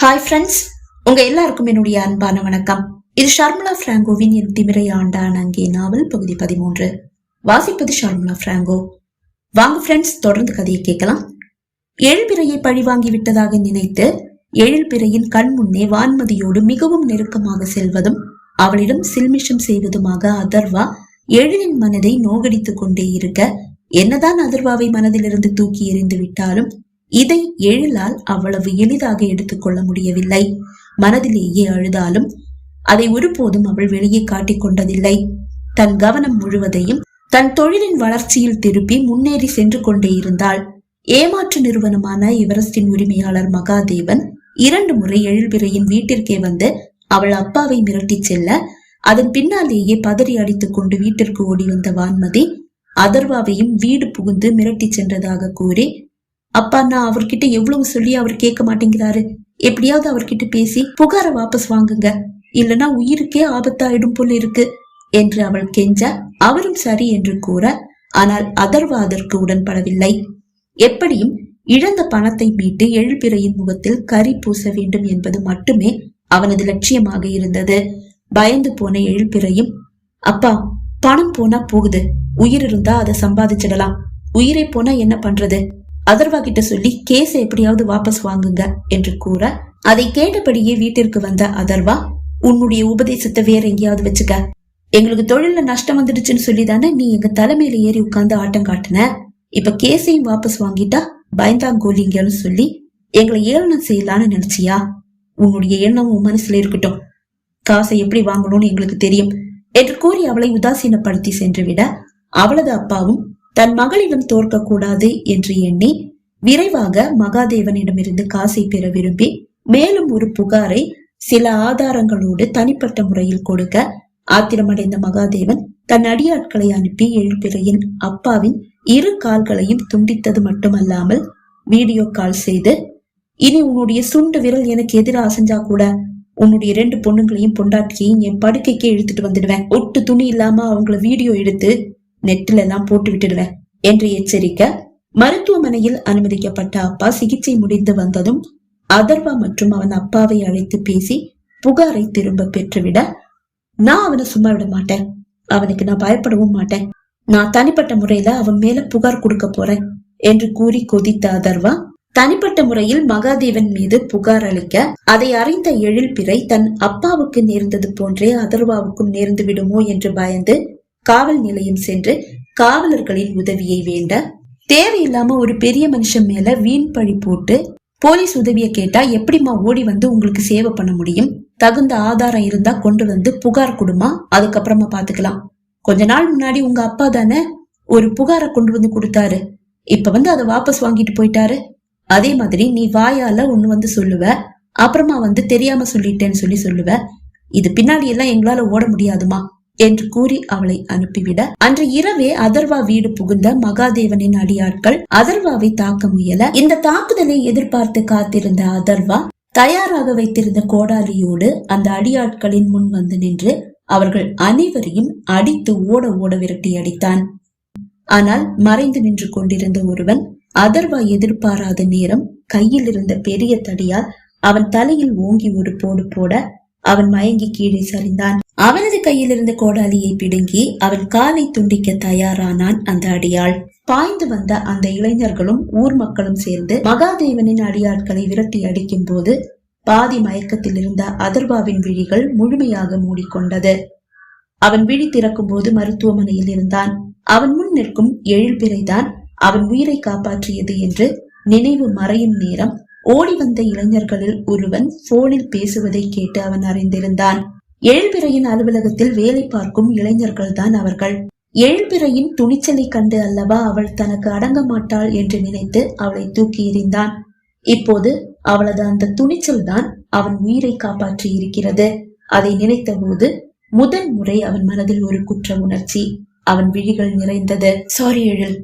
Hi friends உங்க எல்லாருக்கும் என்னுடைய அன்பான வணக்கம். இது ஷர்மலா பிராங்கோவின் என் திமிரை ஆண்டான் அங்கே நாவல் பகுதி பதிமூன்று. வாசிப்பது ஷர்மலா பிராங்கோ. வாங்க ஃப்ரெண்ட்ஸ் தொடர்ந்து கதையை கேட்கலாம். எழில்பிறையை பழிவாங்கி விட்டதாக நினைத்து எழில்பிறையின் கண் முன்னே வான்மதியோடு மிகவும் நெருக்கமாக செல்வதும் அவளிடம் சில்மிஷம் செய்வதுமாக அதர்வா எழிலின் மனதை நோகடித்துக் கொண்டே இருக்க என்னதான் அதர்வாவை மனதிலிருந்து தூக்கி எறிந்து விட்டாலும் இதை எழிலால் அவ்வளவு எளிதாக எடுத்துக்கொள்ள முடியவில்லை. மனதிலேயே அழுதாலும் அதை ஒருபோதும் அவள் வெளியே காட்டிக் கொண்டதில்லை. தன் கவனம் முழுவதையும் தன் தொழிலின் வளர்ச்சியில் திருப்பி முன்னேறி சென்று கொண்டே இருந்தாள். ஏமாற்று நிறுவனமான எவரஸ்டின் உரிமையாளர் மகாதேவன் இரண்டு முறை எழில்பிறையின் வீட்டிற்கே வந்து அவள் அப்பாவை மிரட்டிச் செல்ல அதன் பின்னாலேயே பதறி அடித்துக் கொண்டு வீட்டிற்கு ஓடி வந்த வான்மதி அதர்வாவையும் வீடு புகுந்து மிரட்டிச் சென்றதாக கூறி அப்பா நான் அவர்கிட்ட எவ்வளவு சொல்லி அவர் கேட்க மாட்டேங்கிறாரு. எப்படியாவது அவர்கிட்ட பேசி புகார வாபஸ் வாங்குங்க. இல்லனா உயிருக்கே ஆபத்தாயிடும் போல இருக்கு என்று அவள் கெஞ்ச. அவரும் சரி என்று கூற ஆனால் அதர்வா அதற்கு உடன்படவில்லை. எப்படியும் இழந்த பணத்தை மீட்டு எழுபிறையின் முகத்தில் கறி பூச வேண்டும் என்பது மட்டுமே அவனது லட்சியமாக இருந்தது. பயந்து போன எழுபிறையும் அப்பா பணம் போனா போகுது. உயிர் இருந்தா அதை சம்பாதிச்சிடலாம். உயிரை போனா என்ன பண்றது? அதர்வா கிட்ட சொல்லி கேஸ் எப்படியாவது வாபஸ் வாங்குங்க என்று கூற அதை கேட்டபடியே வீட்டிற்கு வந்த அதர்வா உன்னுடைய உபதேசத்தை வேற எங்கேயாவது வச்சுக்க. எங்களுக்கு தொழில நஷ்டம் வந்துடுச்சுன்னு சொல்லி தானே நீ எங்க தலைமையில ஏறி உட்கார்ந்து ஆட்டம் காட்டுன? இப்ப கேஸையும் வாபஸ் வாங்கிட்டா பயந்தாங்கோலிங்கன்னு சொல்லி எங்களை ஏளனம் செய்யலான்னு நினைச்சியா? உன்னுடைய எண்ணம் உன் மனசுல இருக்கட்டும். காசை எப்படி வாங்கணும்னு எங்களுக்கு தெரியும் என்று கூறி அவளை உதாசீனப்படுத்தி சென்று விட அவளது அப்பாவும் தன் மகளிடம் தோற்கக்கூடாது என்று எண்ணி விரைவாக மகாதேவனிடமிருந்து காசை பெற விரும்பி மேலும் ஒரு புகாரை சில ஆதாரங்களோடு தனிப்பட்ட முறையில் கொடுக்க ஆத்திரமடைந்த மகாதேவன் தன் அடியாட்களை அனுப்பி எழுப்பிறையின் அப்பாவின் இரு கால்களையும் துண்டித்தது மட்டுமல்லாமல் வீடியோ கால் செய்து இனி உன்னுடைய சுண்டு விரல் எனக்கு எதிராக அசைஞ்சா கூட உன்னுடைய ரெண்டு பொண்ணுங்களையும் பொண்டாட்டியையும் என் படுக்கைக்கே இழுத்துட்டு வந்துடுவேன். ஒட்டு துணி இல்லாம அவங்கள வீடியோ எடுத்து நெட்டில் எல்லாம் போட்டு விட்டுடுவேன் என்று எச்சரிக்க மருத்துவமனையில் அனுமதிக்கப்பட்ட அப்பா சிகிச்சை முடிந்து வந்ததும் அதர்வா மற்றும் அவன் அப்பாவை அழைத்து பேசி புகாரை திரும்ப பெற்றுவிட நான் அவனை சும்மா விட மாட்டேன். அவனுக்கு நான் பயப்படவும் மாட்டேன். நான் தனிப்பட்ட முறையில அவன் மேல புகார் கொடுக்க போறேன் என்று கூறி கொதித்த அதர்வா தனிப்பட்ட முறையில் மகாதேவன் மீது புகார் அளிக்க அதை அறிந்த எழில்பிறை தன் அப்பாவுக்கு நேர்ந்தது போன்றே அதர்வாவுக்கும் நேர்ந்து விடுமோ? என்று பயந்து காவல் நிலையம் சென்று காவலர்களின் உதவியை வேண்ட தேவையில்லாம ஒரு பெரிய மனுஷன் மேல வீண் பழி போட்டு போலீஸ் உதவியை கேட்டா எப்படிம்மா ஓடி வந்து உங்களுக்கு சேவை பண்ண முடியும்? தகுந்த ஆதாரம் இருந்தா கொண்டு வந்து புகார் கொடுமா? அதுக்கப்புறமா பாத்துக்கலாம். கொஞ்ச நாள் முன்னாடி உங்க அப்பா தானே ஒரு புகாரை கொண்டு வந்து கொடுத்தாரு. இப்ப வந்து அதை வாபஸ் வாங்கிட்டு போயிட்டாரு. அதே மாதிரி நீ வாயால ஒண்ணு வந்து சொல்லுவ. அப்புறமா வந்து தெரியாம சொல்லிட்டேன்னு சொல்லி சொல்லுவ. இது பின்னாடி எல்லாம் எங்களால ஓட முடியாதுமா? என்று கூறி அவளை அனுப்பிவிட அன்று இரவே அதர்வா வீடு புகுந்த மகாதேவனின் அடியாட்கள் அதர்வாவை தாக்க முயல இந்த தாக்குதலை எதிர்பார்த்து காத்திருந்த அதர்வா தயாராக வைத்திருந்த கோடாலியோடு அந்த அடியாட்களின் முன் வந்து நின்று அவர்கள் அனைவரையும் அடித்து ஓட ஓட விரட்டி அடித்தான். ஆனால் மறைந்து நின்று கொண்டிருந்த ஒருவன் அதர்வா எதிர்பாராத நேரம் கையில் இருந்த பெரிய தடியால் அவன் தலையில் ஓங்கி ஒரு போடு போட அவன் மயங்கி கீழே சரிந்தான். அவனது கையில் இருந்த கோடாலியை பிடுங்கி அவன் காலை துண்டிக்க தயாரானான் அந்த அடியாள். பாய்ந்து வந்த அந்த இளைஞர்களும் ஊர் மக்களும் சேர்ந்து மகாதேவனின் அடியாட்களை விரட்டி அடிக்கும் போது பாதி மயக்கத்தில் இருந்த அதர்வாவின் விழிகள் முழுமையாக மூடிக்கொண்டது. அவன் விழி திறக்கும் போது மருத்துவமனையில் இருந்தான். அவன் முன் நிற்கும் எழில்பிறைதான் அவன் உயிரை காப்பாற்றியது என்று நினைவு மறையும் நேரம் ஓடி வந்த இளைஞர்களில் ஒருவன் போனில் பேசுவதை கேட்டு அவன் அறிந்திருந்தான். எழுபிறையின் அலுவலகத்தில் வேலை பார்க்கும் இளைஞர்கள் தான் அவர்கள். எழுபிறையின் துணிச்சலை கண்டு அல்லவா அவள் தனக்கு அடங்க மாட்டாள் என்று நினைத்து அவளை தூக்கி எறிந்தான். இப்போது அவளது அந்த துணிச்சல் தான் அவன் உயிரை காப்பாற்றி இருக்கிறது. அதை நினைத்த போது முதல் முறை அவன் மனதில் ஒரு குற்ற உணர்ச்சி. அவன் விழிகள் நிறைந்தது. சாரி எழில்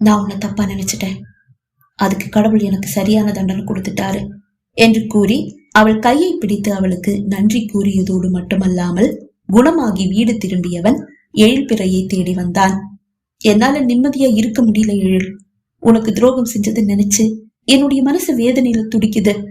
நான் உன்னை தப்பா நினைச்சிட்டேன். அதுக்கு கடவுள் எனக்கு சரியான தண்டனை கொடுத்துட்டாரு என்று கூறி அவள் கையை பிடித்து அவளுக்கு நன்றி கூறியதோடு மட்டுமல்லாமல் குணமாகி வீடு திரும்பியவன் எழில்பிறையை தேடி வந்தான். என்னால நிம்மதியா இருக்க முடியல எழில். உனக்கு துரோகம் செஞ்சதை நினைச்சு என்னுடைய மனசு வேதனையில துடிக்குது.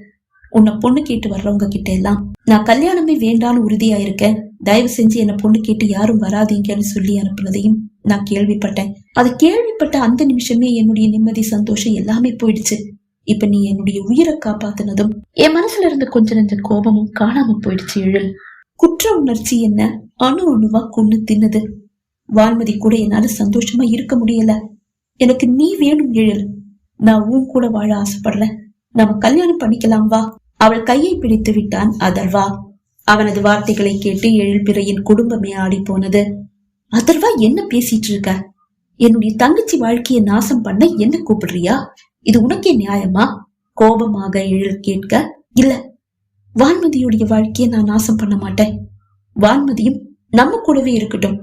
உன்னை பொண்ணு கேட்டு வர்றவங்க கிட்ட எல்லாம் நான் கல்யாணமே வேண்டான்னு உறுதியா இருக்கேன் தயவு செஞ்சு என்ன பொண்ணு கேட்டு யாரும் வராதீங்கன்னு சொல்லி அனுப்புனதையும் நான் கேள்விப்பட்டேன். அதை கேள்விப்பட்ட அந்த நிமிஷமே என்னுடைய நிம்மதி சந்தோஷம் எல்லாமே போயிடுச்சு. இப்ப நீ என்னுடைய உயிரை காப்பாத்தினதும் என் மனசுல இருந்த கொஞ்ச நெஞ்ச கோபமும் காணாம போயிடுச்சு எழில் குற்ற உணர்ச்சி என்ன? அணு அணுவா கொண்டு தின்னது. வான்மதி கூட என்னால சந்தோஷமா இருக்க முடியல. எனக்கு நீ வேணும் எழில் நான் உன் கூட வாழ ஆசைப்படுறேன். நம்ம கல்யாணம் பண்ணிக்கலாம் வா. அவள் கையை பிடித்து விட்டான் அதர்வா. அவனது வார்த்தைகளை கேட்டு எழில்பிறையின் குடும்பமே ஆடி போனது அதர்வா என்ன பேசிட்டு இருக்க என்னுடைய தங்கச்சி வாழ்க்கையை நாசம் பண்ண என்ன கூப்பிடுறியா? இது உனக்கே நியாயமா? கோபமாக எழில் கேட்க இல்ல. வான்மதியுடைய வாழ்க்கையை நான் நாசம் பண்ண மாட்டேன். வான்மதியும் நம்ம கூடவே இருக்கட்டும்.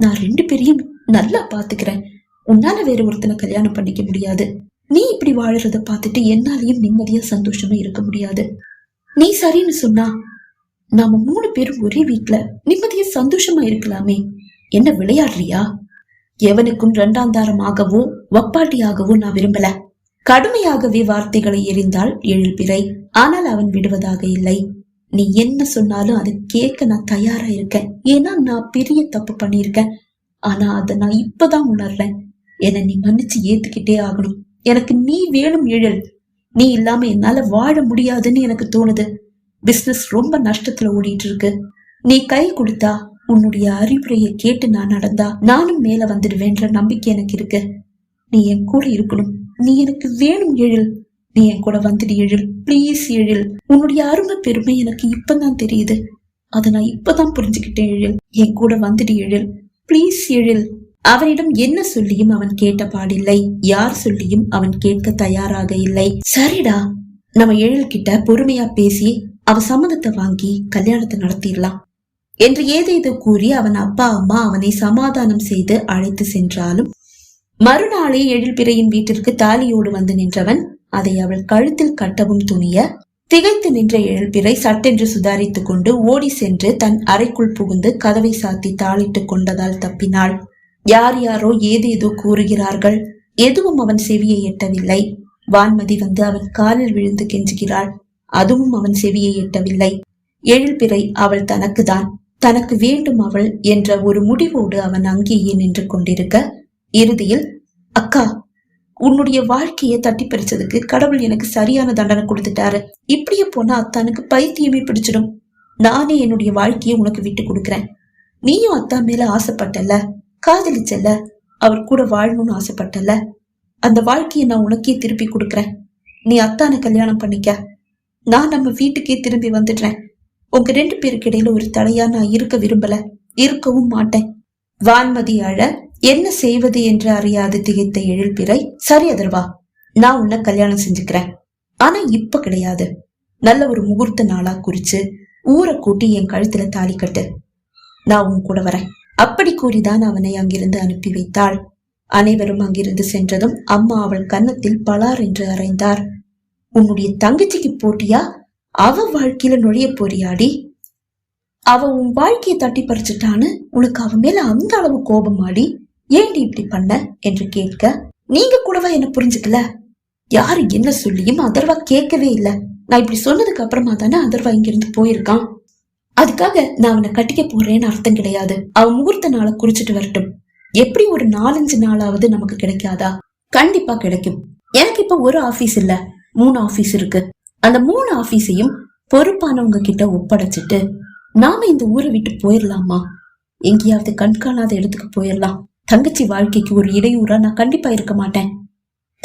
நான் ரெண்டு பேரையும் நல்லா பாத்துக்கிறேன் உன்னால வேற ஒருத்தனை கல்யாணம் பண்ணிக்க முடியாது. நீ இப்படி வாழறத பார்த்துட்டு என்னாலையும் நிம்மதியா சந்தோஷமா இருக்க முடியாது. நீ சரின்னு சொன்னா நாம மூணு பேரும் ஒரே வீட்டுல நிம்மதியா சந்தோஷமா இருக்கலாமே. என்ன விளையாடுறியா? எவனுக்கும் இரண்டாம் தாரமாகவோ வப்பாட்டியாகவோ நான் விரும்பல. கடுமையாகவே வார்த்தைகளை எறிந்தாள் எழுபிறை ஆனால் அவன் விடுவதாக இல்லை. நீ என்ன சொன்னாலும் அதை கேட்க நான் தயாரா இருக்கேன். ஏன்னா நான் பெரிய தப்பு பண்ணியிருக்கேன். ஆனா அதை நான் இப்பதான் உணர்றேன். என்னை நீ மன்னிச்சு ஏத்துக்கிட்டே ஆகணும். எனக்கு நீ வேணும் எழில் நீ இல்லாம என்னால வாழ முடியாதுன்னு எனக்கு தோணுது. பிசினஸ் ரொம்ப நஷ்டத்துல ஓடிட்டு இருக்கு நீ கை கொடுத்தா உன்னுடைய அறிவுரையை கேட்டு நான் நடந்தா நானும் மேல வந்துடுவேன்ற நம்பிக்கை எனக்கு இருக்கு. நீ என் கூட இருக்கணும். நீ எனக்கு வேணும் எழில் நீ என் கூட வந்துடு எழில் ப்ளீஸ் எழில் உன்னுடைய அருமை பெருமை எனக்கு இப்பதான் தெரியுது. அதை நான் இப்பதான் புரிஞ்சுக்கிட்டேன் எழில் என் கூட வந்துடு எழில் ப்ளீஸ் எழில் அவனிடம் என்ன சொல்லியும் அவன் கேட்ட பாடில்லை. யார் சொல்லியும் அவன் கேட்க தயாராக இல்லை. சரிடா. நம்ம எழில் கிட்ட பொறுமையா பேசி அவ சம்மதத்தை வாங்கி கல்யாணத்தை நடத்திடலாம் என்று ஏதேதோ கூறி அவன் அப்பா அம்மா அவனை சமாதானம் செய்து அழைத்து சென்றாலும் மறுநாளே எழில்பிறையின் வீட்டிற்கு தாலியோடு வந்து நின்றவன் அதை அவள் கழுத்தில் கட்டவும் துணிய திகைத்து நின்ற எழில்பிறை சட்டென்று சுதாரித்துக் கொண்டு ஓடி சென்று தன் அறைக்குள் புகுந்து கதவை சாத்தி தாளிட்டுக் கொண்டதால் தப்பினாள். யார் யாரோ ஏதேதோ கூறுகிறார்கள். எதுவும் அவன் செவியை எட்டவில்லை. வான்மதி வந்து அவன் காலில் விழுந்து கெஞ்சுகிறாள். அதுவும் அவன் செவியை எட்டவில்லை. எழில்பிறை அவள் தனக்குதான். தனக்கு வேண்டும் அவள் என்ற ஒரு முடிவோடு அவன் அங்கேயே நின்று கொண்டிருக்க இறுதியில் அக்கா உன்னுடைய வாழ்க்கையை தட்டி பறிச்சதுக்கு கடவுள் எனக்கு சரியான தண்டனை கொடுத்துட்டாரு. இப்படியே போனா அத்தானுக்கு பைத்தியமே பிடிச்சிடும். நானே என்னுடைய வாழ்க்கையை உனக்கு விட்டு கொடுக்குறேன். நீயும் அத்தா மேல ஆசைப்பட்டல காதலிச்சல்ல. அவர் கூட வாழணும்னு ஆசைப்பட்டல அந்த வாழ்க்கையை நான் உனக்கே திருப்பி கொடுக்கறேன். நீ அத்தானை கல்யாணம் பண்ணிக்க. நான் நம்ம வீட்டுக்கே திரும்பி வந்துடுறேன். உங்க ரெண்டு பேருக்கு இடையில ஒரு தடையா நான் இருக்க விரும்பல. இருக்கவும் மாட்டேன். வான்மதி அழ என்ன செய்வது? என்று அறியாது திகைத்த எழில்பிறை சரி அதர்வா நான் உன்னை கல்யாணம் செஞ்சுக்கிறேன். ஆனா இப்ப கிடையாது. நல்ல ஒரு முகூர்த்த நாளா குறிச்சு ஊரை கூட்டி என் கழுத்துல தாலி கட்டு. நான் உன் கூட வரேன். அப்படி கூறிதான் அவனை அங்கிருந்து அனுப்பி வைத்தாள். அனைவரும் அங்கிருந்து சென்றதும் அம்மா அவள் கன்னத்தில் பலார் என்று அறைந்தார். உன்னுடைய தங்கச்சிக்கு போட்டியா? அவ வாழ்க்கையில நுழைய போறியாடி? அவ உன் வாழ்க்கையை தட்டி பறிச்சுட்டான்னு உனக்கு அவ மேல அந்த அளவு கோபமாடி? ஏண்டி இப்படி பண்ண? என்று கேட்க நீங்க கூடவா என்ன புரிஞ்சுக்கல? யாரு என்ன சொல்லியும் அதர்வா கேட்கவே இல்ல. நான் இப்படி சொன்னதுக்கு அப்புறமா தானே அதர்வா இங்கிருந்து போயிருக்கான். அதுக்காக நான் அவனை கட்டிக்க போறேன்னு அர்த்தம் கிடையாது. அவன் முகூர்த்த நாளை குறிச்சிட்டு வரட்டும். எப்படி ஒரு நாலஞ்சு நாளாவது நமக்கு கிடைக்காதா? கண்டிப்பா கிடைக்கும். எனக்கு இப்ப ஒரு ஆபீஸ் இல்ல. மூணு ஆபீஸ் இருக்கு. அந்த மூணு ஆபீஸையும் பொறுப்பானவங்க கிட்ட ஒப்படைச்சிட்டு நாம இந்த ஊரை விட்டு போயிடலாமா எங்கேயாவது கண்காணாத இடத்துக்கு போயிடலாம் தங்கச்சி வாழ்க்கைக்கு ஒரு இடையூறா நான் கண்டிப்பா இருக்க மாட்டேன்.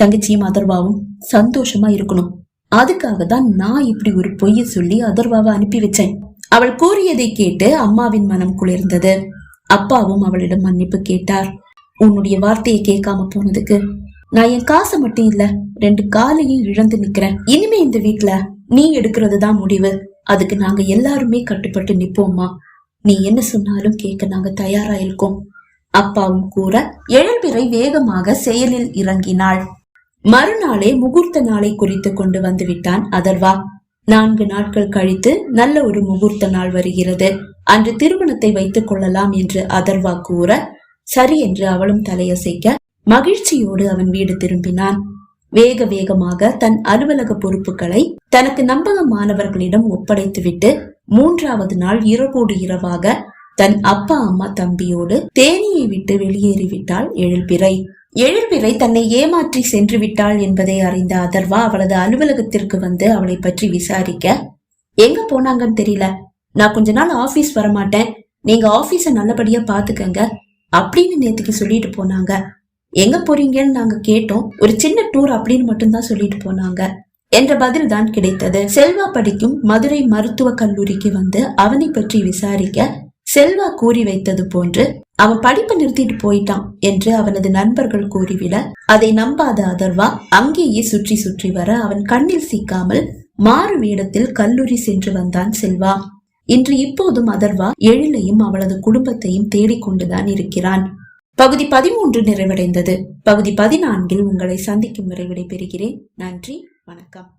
தங்கச்சியும் அதர்வாவும் சந்தோஷமா இருக்கணும். அதுக்காக தான் நான் இப்படி ஒரு பொய்ய சொல்லி அதர்வாவை அனுப்பி வச்சேன். அவள் கூறியதை கேட்டு அம்மாவின் மனம் குளிர்ந்தது. அப்பாவும் அவளிடம் மன்னிப்பு கேட்டார். உன்னுடைய வார்த்தையை கேட்காம போனதுக்கு நான் என் காசு மட்டும் இல்ல ரெண்டு காலையும் இழந்து நிக்கிறேன். இனிமே இந்த வீட்ல நீ எடுக்கிறது தான் முடிவு. அதுக்கு நாங்க எல்லாருமே கட்டுப்பட்டு நிப்போம்மா. நீ என்ன சொன்னாலும் கேட்க நாங்க தயாரா இருக்கோம். அப்பாவும் கூற எழில்பிறை வேகமாக செயலில் இறங்கினாள். மறுநாளே முகூர்த்த நாளை குறித்து கொண்டு வந்து விட்டான் அதர்வா. நான்கு நாட்கள் கழித்து நல்ல ஒரு முகூர்த்த நாள் வருகிறது. அன்று திருமணத்தை வைத்துக் கொள்ளலாம் என்று அதர்வா கூற சரி என்று அவளும் தலையசைக்க மகிழ்ச்சியோடு அவன் வீடு திரும்பினான். வேக வேகமாக தன் அலுவலக பொறுப்புகளை தனக்கு நம்பகமானவர்களிடம் ஒப்படைத்துவிட்டு மூன்றாவது நாள் இரவோடு இரவாக தன் அப்பா அம்மா தம்பியோடு தேனியை விட்டு வெளியேறிவிட்டாள் எழில்பிறை எழில்பிறை தன்னை ஏமாற்றி சென்று விட்டாள் என்பதை அறிந்த அதர்வா அவளது அலுவலகத்திற்கு வந்து அவளை பற்றி விசாரிக்க எங்க போனாங்கன்னு தெரியல. நான் கொஞ்ச நாள் ஆபீஸ் வரமாட்டேன். நீங்க ஆபீஸ நல்லபடியா பாத்துக்கங்க. அப்படின்னு நேத்துக்கு சொல்லிட்டு போனாங்க. எங்க போறீங்கன்னு நாங்க கேட்டோம். ஒரு சின்ன டூர் அப்படின்னு மட்டும்தான் சொல்லிட்டு போனாங்க. என்ற பதில் தான் கிடைத்தது. செல்வா படிக்கும் மதுரை மருத்துவக் கல்லூரிக்கு வந்து அவனை பற்றி விசாரிக்க செல்வா கூறி வைத்தது போன்று அவன் படிப்பு நிறுத்திட்டு போயிட்டான் என்று அவனது நண்பர்கள் கூறிவிட அதை நம்பாத அதர்வா அங்கேயே சுற்றி சுற்றி வர அவன் கண்ணில் சிக்காமல் மாறு வேடத்தில் கல்லூரி சென்று வந்தான் செல்வா. இன்று இப்போதும் அதர்வா எழிலையும் அவளது குடும்பத்தையும் தேடிக்கொண்டுதான் இருக்கிறான். பகுதி பதிமூன்று நிறைவடைந்தது. பகுதி பதினான்கில் உங்களை சந்திக்கும் வரை விடைபெறுகிறேன். நன்றி வணக்கம்.